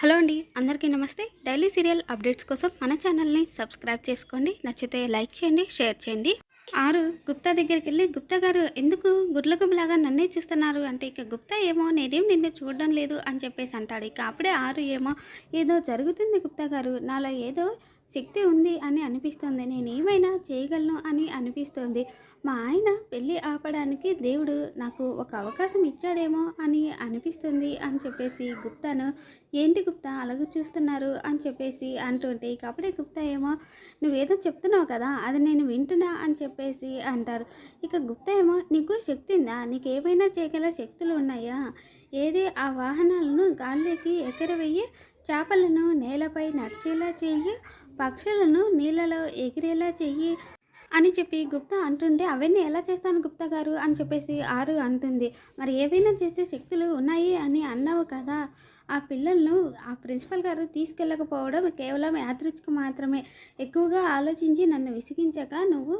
Hello అండి అందరికీ నమస్తే. డైలీ సీరియల్ అప్డేట్స్ కోసం మన ఛానల్ని సబ్స్క్రైబ్ చేసుకోండి. నచ్చితే లైక్ చేయండి షేర్ చేయండి. ఆరు గుప్తా దగ్గరికి వెళ్ళి గుప్తా గారు ఎందుకు గుడ్లగుబలాగా నన్నే చూస్తున్నారు? అంటే ఇక గుప్తా ఏమో నేనేం నిన్ను చూడడం లేదు అని చెప్పేసి అంటాడు. ఇక అప్పుడే ఆరు ఏమో ఏదో జరుగుతుంది గుప్తా గారు. నాలో ఏదో శక్తి ఉంది అని అనిపిస్తుంది. నేను ఏమైనా చేయగలను అని అనిపిస్తుంది. మా ఆయన పెళ్ళి ఆపడానికి దేవుడు నాకు ఒక అవకాశం ఇచ్చాడేమో అని అనిపిస్తుంది అని చెప్పేసి గుప్తాను. ఏంటి గుప్తా అలాగ చూస్తున్నారు అని చెప్పేసి అంటుంటే ఇక అప్పుడే గుప్తా ఏమో నువ్వేదో చెప్తున్నావు కదా అది నేను వింటున్నా అని చెప్పేసి అంటారు. ఇక గుప్తా ఏమో నీకు శక్తి ఉందా? నీకు ఏమైనా చేయగల శక్తులు ఉన్నాయా? ఏది ఆ వాహనాలను గాల్లోకి ఎగరవేయి చేపలను నేలపై నడిచేలా చేయి పక్షులను నీళ్ళలో ఎగిరేలా చెయ్యి అని చెప్పి గుప్తా అంటుంటే అవన్నీ ఎలా చేస్తాను గుప్తా గారు? అని చెప్పేసి ఆరు అంటుంది. మరి ఏవైనా చేసే శక్తులు ఉన్నాయి అని అన్నావు కదా ఆ పిల్లలను ఆ ప్రిన్సిపల్ గారు తీసుకెళ్ళకపోవడం కేవలం యాదృచ్ఛిక మాత్రమే. ఎక్కువగా ఆలోచించి నన్ను విసిగించాక నువ్వు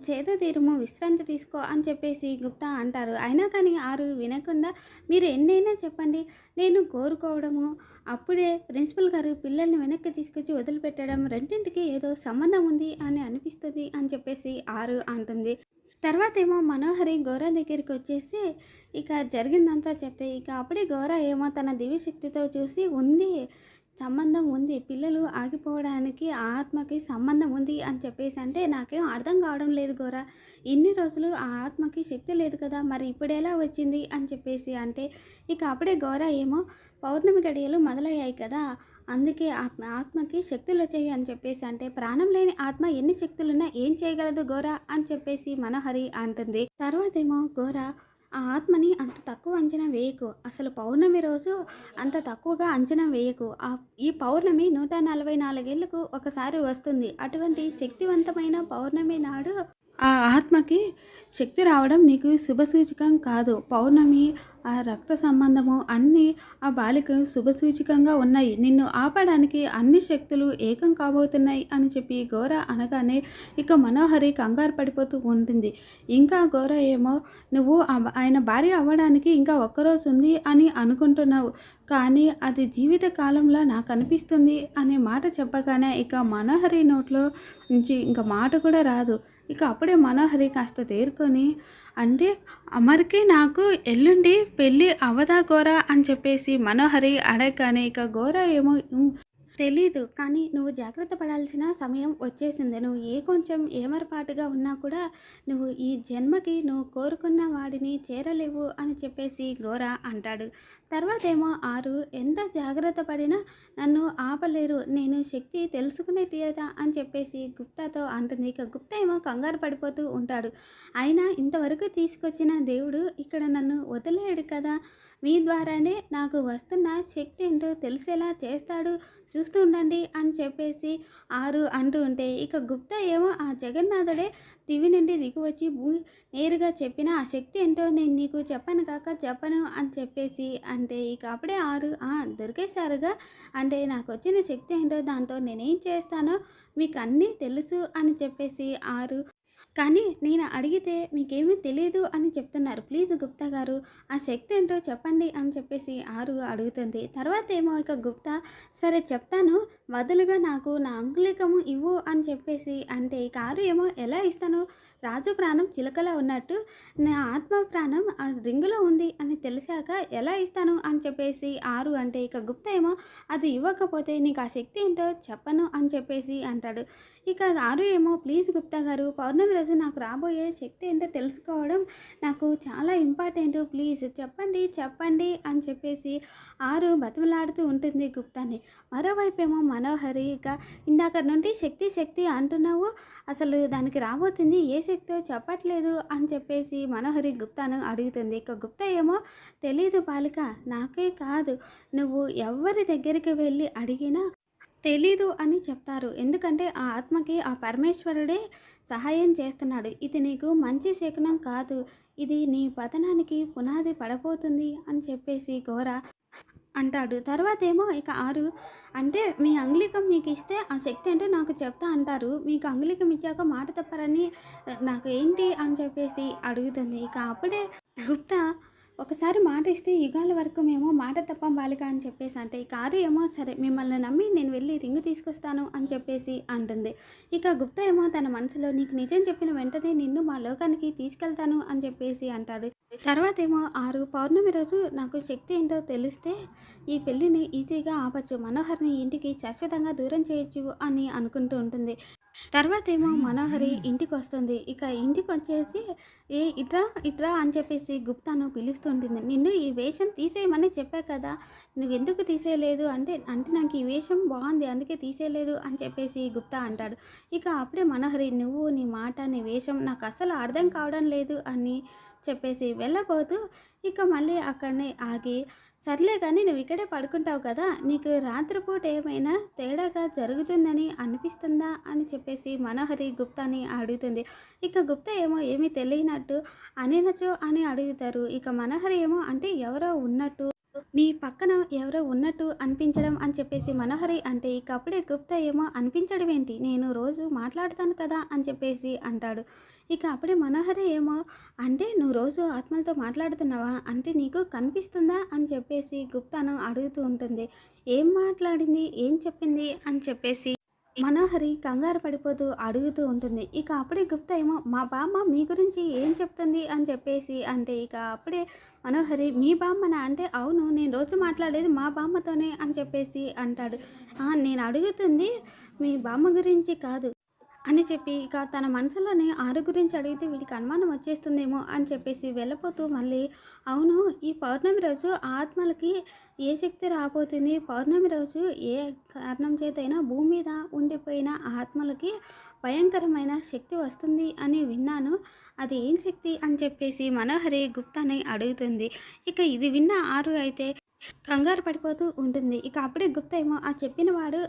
చేత తీరుము విశ్రాంతి తీసుకో అని చెప్పేసి గుప్తా అంటారు. అయినా కానీ ఆరు వినకుండా మీరు ఎన్నైనా చెప్పండి. నేను కోరుకోవడము. అప్పుడే ప్రిన్సిపల్ గారు పిల్లల్ని వెనక్కి తీసుకొచ్చి వదిలిపెట్టడం రెండింటికి ఏదో సంబంధం ఉంది అని అనిపిస్తుంది అని చెప్పేసి ఆరు అంటుంది. తర్వాత ఏమో మనోహరి గౌర దగ్గరికి వచ్చేసి ఇక జరిగిందంతా చెప్తే ఇక అప్పుడే గౌర ఏమో తన దివ్యశక్తితో చూసి ఉంది సంబంధం ఉంది పిల్లలు ఆగిపోవడానికి ఆ ఆత్మకి సంబంధం ఉంది అని చెప్పేసి అంటే నాకేం అర్థం కావడం లేదు గోరా. ఇన్ని రోజులు ఆ ఆత్మకి శక్తి లేదు కదా మరి ఇప్పుడు ఎలా వచ్చింది? అని చెప్పేసి అంటే ఇక అప్పుడే గౌర ఏమో పౌర్ణమి గడియలు మొదలయ్యాయి కదా అందుకే ఆత్మ ఆత్మకి శక్తులు వచ్చాయి అని చెప్పేసి అంటే ప్రాణం లేని ఆత్మ ఎన్ని శక్తులున్నా ఏం చేయగలదు గోరా అని చెప్పేసి మనోహరి అంటుంది. తర్వాత ఏమో గోరా ఆ ఆత్మని అంత తక్కువ అంచనా వేయకు. అసలు పౌర్ణమి రోజు అంత తక్కువగా అంచనా వేయకు. ఆ ఈ పౌర్ణమి నూట నలభై నాలుగేళ్ళకు ఒకసారి వస్తుంది. అటువంటి శక్తివంతమైన పౌర్ణమి నాడు ఆ ఆత్మకి శక్తి రావడం నీకు శుభసూచకం కాదు. పౌర్ణమి ఆ రక్త సంబంధము అన్నీ ఆ బాలిక శుభసూచకంగా ఉన్నాయి. నిన్ను ఆపడానికి అన్ని శక్తులు ఏకం కాబోతున్నాయి అని చెప్పి గౌర అనగానే ఇక మనోహరి కంగారు పడిపోతూ ఉంటుంది. ఇంకా గౌర ఏమో నువ్వు ఆయన భార్య అవ్వడానికి ఇంకా ఒక్కరోజు ఉంది అని అనుకుంటున్నావు. కానీ అది జీవిత కాలంలో నాకు అనిపిస్తుంది అనే మాట చెప్పగానే ఇక మనోహరి నోట్లో నుంచి ఇంకా మాట కూడా రాదు. ఇక అప్పుడే మనోహరి కాస్త తేరుకొని అంటే అమర్కి నాకు ఎల్లుండి పెళ్ళి అవదా గోరా అని చెప్పేసి మనోహరి అడగగానే ఇక గోరా ఏమో తెలీదు. కానీ నువ్వు జాగ్రత్త పడాల్సిన సమయం వచ్చేసింది. నువ్వు ఏ కొంచెం ఏమరపాటుగా ఉన్నా కూడా నువ్వు ఈ జన్మకి నువ్వు కోరుకున్న వాడిని చేరలేవు అని చెప్పేసి గోర అంటాడు. తర్వాత ఏమో ఆరు ఎంత జాగ్రత్త పడినా నన్ను ఆపలేరు. నేను శక్తి తెలుసుకునే తీరదా? అని చెప్పేసి గుప్తాతో అంటుంది. ఇక గుప్తా ఏమో కంగారు పడిపోతూ ఉంటాడు. అయినా ఇంతవరకు తీసుకొచ్చిన దేవుడు ఇక్కడ నన్ను వదిలేడు కదా? మీ ద్వారానే నాకు వస్తున్న శక్తి ఏంటో తెలిసేలా చేస్తాడు. చూస్తూ ఉండండి అని చెప్పేసి ఆరు అంటూ ఉంటే ఇక గుప్తా ఏమో ఆ జగన్నాథుడే దివి నుండి దిగువచ్చి నేరుగా చెప్పిన ఆ శక్తి ఏంటో నేను నీకు చెప్పను కాక చెప్పను అని చెప్పేసి అంటే ఇక అప్పుడే ఆరు దొరికేశారుగా అంటే నాకు వచ్చిన శక్తి ఏంటో దాంతో నేనేం చేస్తానో మీకు అన్నీ తెలుసు అని చెప్పేసి ఆరు కానీ నేను అడిగితే మీకేమీ తెలియదు అని చెప్తున్నారు. ప్లీజ్ గుప్తా గారు ఆ శక్తి ఏంటో చెప్పండి అని చెప్పేసి ఆరు అడుగుతుంది. తర్వాత ఏమో ఇక గుప్తా సరే చెప్తాను వదులుగా నాకు నా అంకులికము ఇవ్వు అని చెప్పేసి అంటే ఇక ఆరు ఏమో ఎలా ఇస్తాను? రాజు ప్రాణం చిలకలా ఉన్నట్టు నా ఆత్మ ప్రాణం ఆ రింగులో ఉంది అని తెలిసాక ఎలా ఇస్తాను అని చెప్పేసి ఆరు అంటే ఇక గుప్తా ఏమో అది ఇవ్వకపోతే నీకు ఆ శక్తి ఏంటో చెప్పను అని చెప్పేసి అంటాడు. ఇక ఆరు ఏమో ప్లీజ్ గుప్తా గారు పౌర్ణమి రోజు నాకు రాబోయే శక్తి ఏంటో తెలుసుకోవడం నాకు చాలా ఇంపార్టెంట్. ప్లీజ్ చెప్పండి చెప్పండి అని చెప్పేసి ఆరు బతిమలాడుతూ ఉంటుంది గుప్తాని. మరోవైపు ఏమో మనోహరి ఇక ఇందాక నుండి శక్తి శక్తి అంటున్నావు. అసలు దానికి రాబోతుంది ఏ శక్తో చెప్పట్లేదు అని చెప్పేసి మనోహరి గుప్తాను అడుగుతుంది. ఇక గుప్తా ఏమో తెలీదు బాలిక నాకే కాదు నువ్వు ఎవరి దగ్గరికి వెళ్ళి అడిగినా తెలీదు అని చెప్తారు. ఎందుకంటే ఆ ఆత్మకి ఆ పరమేశ్వరుడే సహాయం చేస్తున్నాడు. ఇది నీకు మంచి శకునం కాదు. ఇది నీ పతనానికి పునాది పడబోతుంది అని చెప్పేసి ఘోర అంటాడు. తర్వాత ఏమో ఇక ఆరు అంటే మీ అంగిలికం మీకు ఇస్తే ఆ శక్తి అంటే నాకు చెప్తా అంటారు. మీకు అంగిలికం ఇచ్చాక మాట తప్పరని నాకు ఏంటి అని చెప్పేసి అడుగుతుంది. ఇక అప్పుడే గుప్తా ఒకసారి మాట ఇస్తే యుగాల వరకు మేము మాట తప్పం బాలిక అని చెప్పేసి అంటే ఈ కారు ఏమో సరే మిమ్మల్ని నమ్మి నేను వెళ్ళి రింగు తీసుకొస్తాను అని చెప్పేసి అంటుంది. ఇక గుప్తా ఏమో తన మనసులో నీకు నిజం చెప్పిన వెంటనే నిన్ను మా లోకానికి తీసుకెళ్తాను అని చెప్పేసి అంటాడు. తర్వాత ఏమో ఆరు పౌర్ణమి రోజు నాకు శక్తి ఏంటో తెలిస్తే ఈ పెళ్ళిని ఈజీగా ఆపచ్చు మనోహర్ని ఇంటికి శాశ్వతంగా దూరం చేయొచ్చు అని అనుకుంటూ ఉంటుంది. తర్వాత ఏమో మనోహరి ఇంటికి వస్తుంది ఇక ఇంటికి వచ్చేసి ఏ ఇట్రా ఇట్రా అని చెప్పేసి గుప్తాను పిలుస్తుంటుంది. నిన్ను ఈ వేషం తీసేయమని చెప్పా కదా నువ్వు ఎందుకు తీసేయలేదు? అంటే అంటే నాకు ఈ వేషం బాగుంది అందుకే తీసేయలేదు అని చెప్పేసి గుప్తా అంటాడు. ఇక అప్పుడే మనోహరి నువ్వు నీ మాట నీ వేషం నాకు అసలు అర్థం కావడం లేదు అని చెప్పేసి వెళ్ళబోతూ ఇక మళ్ళీ అక్కడనే ఆగి సర్లే కానీ నువ్వు ఇక్కడే పడుకుంటావు కదా నీకు రాత్రిపూట ఏమైనా తేడాగా జరుగుతుందని అనిపిస్తుందా అని చెప్పేసి మనోహరి గుప్తాని అడుగుతుంది. ఇక గుప్తా ఏమో ఏమీ తెలియనట్టు అనినచో అని అడుగుతారు. ఇక మనోహరి ఏమో అంటే ఎవరో ఉన్నట్టు నీ పక్కన ఎవరో ఉన్నట్టు అనిపించడం అని చెప్పేసి మనోహరి అంటే ఇక అప్పుడే గుప్తా ఏమో అనిపించడం ఏంటి? నేను రోజు మాట్లాడతాను కదా అని చెప్పేసి అంటాడు. ఇక అప్పుడే మనోహరి ఏమో అంటే నువ్వు రోజు ఆత్మలతో మాట్లాడుతున్నావా? అంటే నీకు కనిపిస్తుందా? అని చెప్పేసి గుప్తాను అడుగుతూ ఉంటుంది. ఏం మాట్లాడింది? ఏం చెప్పింది? అని చెప్పేసి మనోహరి కంగారు పడిపోతూ అడుగుతూ ఉంటుంది. ఇక అప్పుడే గుప్తా ఏమో మా బామ్మ మీ గురించి ఏం చెప్తుంది? అని చెప్పేసి అంటే ఇక అప్పుడే మనోహరి మీ బామ్మన? అంటే అవును నేను రోజు మాట్లాడేది మా బామ్మతోనే అని చెప్పేసి అంటాడు. నేను అడుగుతుంది మీ బామ్మ గురించి కాదు. అని చెప్పి ఇక తన మనసులోనే ఆరు గురించి అడిగితే వీడికి అనుమానం వచ్చేస్తుందేమో అని చెప్పేసి వెళ్ళిపోతూ మళ్ళీ అవును ఈ పౌర్ణమి రోజు ఆత్మలకి ఏ శక్తి రాబోతుంది? పౌర్ణమి రోజు ఏ కారణం చేతైనా భూమి మీద ఉండిపోయిన ఆత్మలకి భయంకరమైన శక్తి వస్తుంది అని విన్నాను. అది ఏం శక్తి? అని చెప్పేసి మనోహరి గుప్తాని అడుగుతుంది. ఇక ఇది విన్న ఆరు అయితే కంగారు పడిపోతూ ఉంటుంది. ఇక అప్పుడే గుప్తా ఏమో ఆ చెప్పిన వాడు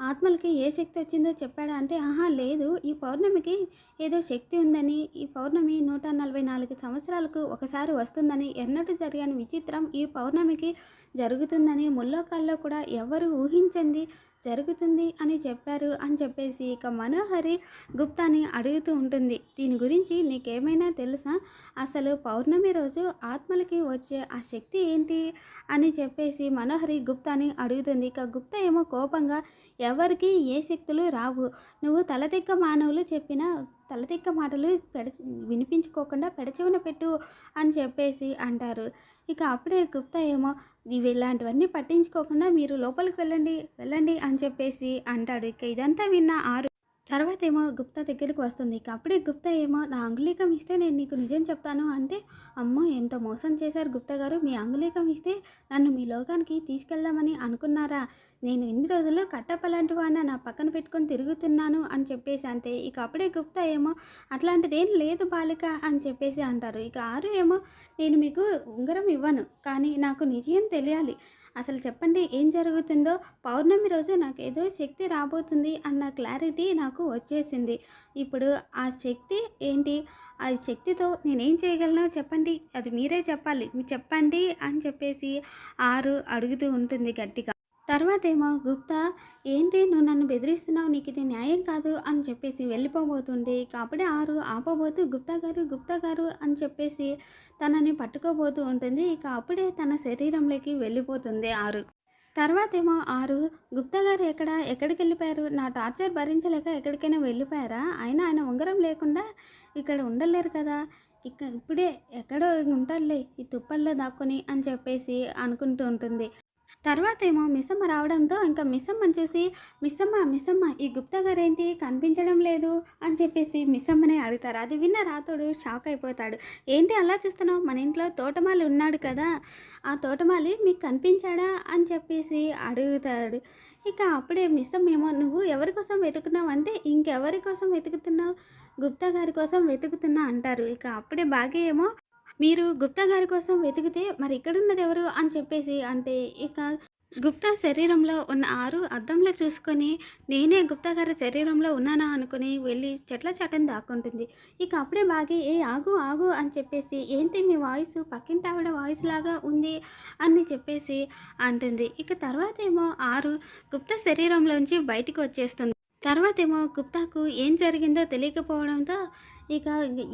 ఆత్మలకి ఏ శక్తి వచ్చిందో చెప్పాడా? అంటే ఆహా లేదు. ఈ పౌర్ణమికి ఏదో శక్తి ఉందని ఈ పౌర్ణమి నూట నలభై నాలుగు సంవత్సరాలకు ఒకసారి వస్తుందని ఎన్నడూ జరగని విచిత్రం ఈ పౌర్ణమికి జరుగుతుందని ముల్లోకాల్లో కూడా ఎవరు ఊహించింది. జరుగుతుంది అని చెప్పారు అని చెప్పేసి ఇక మనోహరి గుప్తాని అడుగుతూ ఉంటుంది. దీని గురించి నీకేమైనా తెలుసా? అసలు పౌర్ణమి రోజు ఆత్మలకి వచ్చే ఆ శక్తి ఏంటి? అని చెప్పేసి మనోహరి గుప్తాని అడుగుతుంది. ఇక గుప్తా ఏమో కోపంగా ఎవరికి ఏ శక్తులు రావు. నువ్వు తలతిక్క మానవులు చెప్పిన తలతిక్క మాటలు పెడ వినిపించుకోకుండా పెడచెవిన పెట్టు అని చెప్పేసి అంటారు. ఇక అప్పుడే గుప్తా ఏమో ఇవి ఇలాంటివన్నీ పట్టించుకోకుండా మీరు లోపలికి వెళ్ళండి వెళ్ళండి అని చెప్పేసి అంటాడు. ఇక ఇదంతా విన్న ఆరు తర్వాత ఏమో గుప్తా దగ్గరికి వస్తుంది. ఇక అప్పుడే గుప్తా ఏమో నా అంగుళీకం ఇస్తే నేను నీకు నిజం చెప్తాను అంటే అమ్మో ఎంత మోసం చేశారు గుప్తా గారు మీ అంగుళీకం ఇస్తే నన్ను మీ లోకానికి తీసుకెళ్దామని అనుకున్నారా? నేను ఇన్ని రోజులు కట్టప్పలాంటి వాడిన నా పక్కన పెట్టుకొని తిరుగుతున్నాను అని చెప్పేసి అంటే ఇక అప్పుడే గుప్తా ఏమో అట్లాంటిదేం లేదు బాలిక అని చెప్పేసి అంటారు. ఇక ఆరు ఏమో నేను మీకు ఉంగరం ఇవ్వను కానీ నాకు నిజం తెలియాలి. అసలు చెప్పండి ఏం జరుగుతుందో? పౌర్ణమి రోజు నాకు ఏదో శక్తి రాబోతుంది అన్న క్లారిటీ నాకు వచ్చేసింది. ఇప్పుడు ఆ శక్తి ఏంటి? ఆ శక్తితో నేనేం చేయగలనో? చెప్పండి అది మీరే చెప్పాలి. చెప్పండి అని చెప్పేసి ఆరు అడుగుతూ ఉంటుంది గట్టిగా. తర్వాత ఏమో గుప్తా ఏంటి నువ్వు నన్ను బెదిరిస్తున్నావు? నీకు ఇది న్యాయం కాదు అని చెప్పేసి వెళ్ళిపోబోతుంది. ఇక అప్పుడే ఆరు ఆపబోతూ గుప్తా గారు గుప్తా గారు అని చెప్పేసి తనని పట్టుకోబోతూ ఉంటుంది. ఇక అప్పుడే తన శరీరంలోకి వెళ్ళిపోతుంది ఆరు. తర్వాత ఏమో ఆరు గుప్తా గారు ఎక్కడ? ఎక్కడికి వెళ్ళిపోయారు? నా టార్చర్ భరించలేక ఎక్కడికైనా వెళ్ళిపోయారా? అయినా ఆయన ఉంగరం లేకుండా ఇక్కడ ఉండలేరు కదా. ఇక ఇప్పుడే ఎక్కడో ఉంటాడులే ఈ తుప్పల్లో దాక్కొని అని చెప్పేసి అనుకుంటూ ఉంటుంది. తర్వాత ఏమో మిస్సమ్మ రావడంతో ఇంకా మిస్సమ్మని చూసి మిస్సమ్మ మిస్సమ్మ ఈ గుప్తా గారేంటి? కనిపించడం లేదు అని చెప్పేసి మిస్సమ్మనే అడుగుతారు. అది విన్న రాతోడు షాక్ అయిపోతాడు ఏంటి అలా చూస్తున్నావు? మన ఇంట్లో తోటమాలి ఉన్నాడు కదా ఆ తోటమాలి మీకు కనిపించాడా? అని చెప్పేసి అడుగుతాడు. ఇక అప్పుడే మిస్సమ్మ ఏమో నువ్వు ఎవరి కోసం వెతుకున్నావు అంటే ఇంకెవరి కోసం వెతుకుతున్నావు? గుప్తా గారి కోసం వెతుకుతున్నా అంటారు. ఇక అప్పుడే బాగా ఏమో మీరు గుప్తా గారి కోసం వెతికితే మరి ఇక్కడున్నది ఎవరు అని చెప్పేసి అంటే ఇక గుప్తా శరీరంలో ఉన్న ఆరు అద్దంలో చూసుకొని నేనే గుప్తా గారి శరీరంలో ఉన్నానా అనుకుని వెళ్ళి చెట్ల చాటని దాక్కుంటుంది. ఇక అప్పుడే బాగా ఏ ఆగు ఆగు అని చెప్పేసి ఏంటి మీ వాయిస్? పక్కింటి ఆవిడ వాయిస్ లాగా ఉంది అని చెప్పేసి అంటుంది. ఇక తర్వాత ఏమో ఆరు గుప్తా శరీరంలోంచి బయటికి వచ్చేస్తుంది. తర్వాత ఏమో గుప్తాకు ఏం జరిగిందో తెలియకపోవడంతో ఇక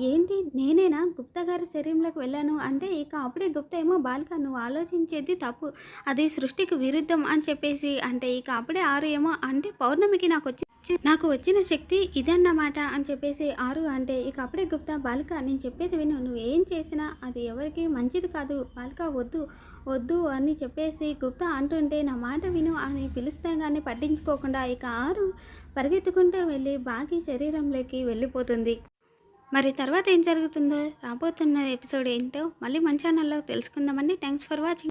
ఏంటి నేనేనా? గుప్తా గారి శరీరంలోకి వెళ్ళాను అంటే ఇక అప్పుడే గుప్తా ఏమో బాలిక నువ్వు ఆలోచించేది తప్పు. అది సృష్టికి విరుద్ధం అని చెప్పేసి అంటే ఇక అప్పుడే ఆరు ఏమో అంటే పౌర్ణమికి నాకు వచ్చి నాకు వచ్చిన శక్తి ఇదన్నమాట అని చెప్పేసి ఆరు అంటే ఇక అప్పుడే గుప్తా బాలిక నేను చెప్పేది విను నువ్వు ఏం చేసినా అది ఎవరికి మంచిది కాదు బాలిక వద్దు వద్దు అని చెప్పేసి గుప్తా అంటుంటే నా మాట విను అని పిలుస్తే కానీ పట్టించుకోకుండా ఇక ఆరు పరిగెత్తుకుంటూ వెళ్ళి బాకీ శరీరంలోకి వెళ్ళిపోతుంది. మరి తర్వాత ఏం జరుగుతుందో రాబోతున్న ఎపిసోడ్ ఏంటో మళ్ళీ మంచి ఛానల్లో తెలుసుకుందామండి. Thanks for watching.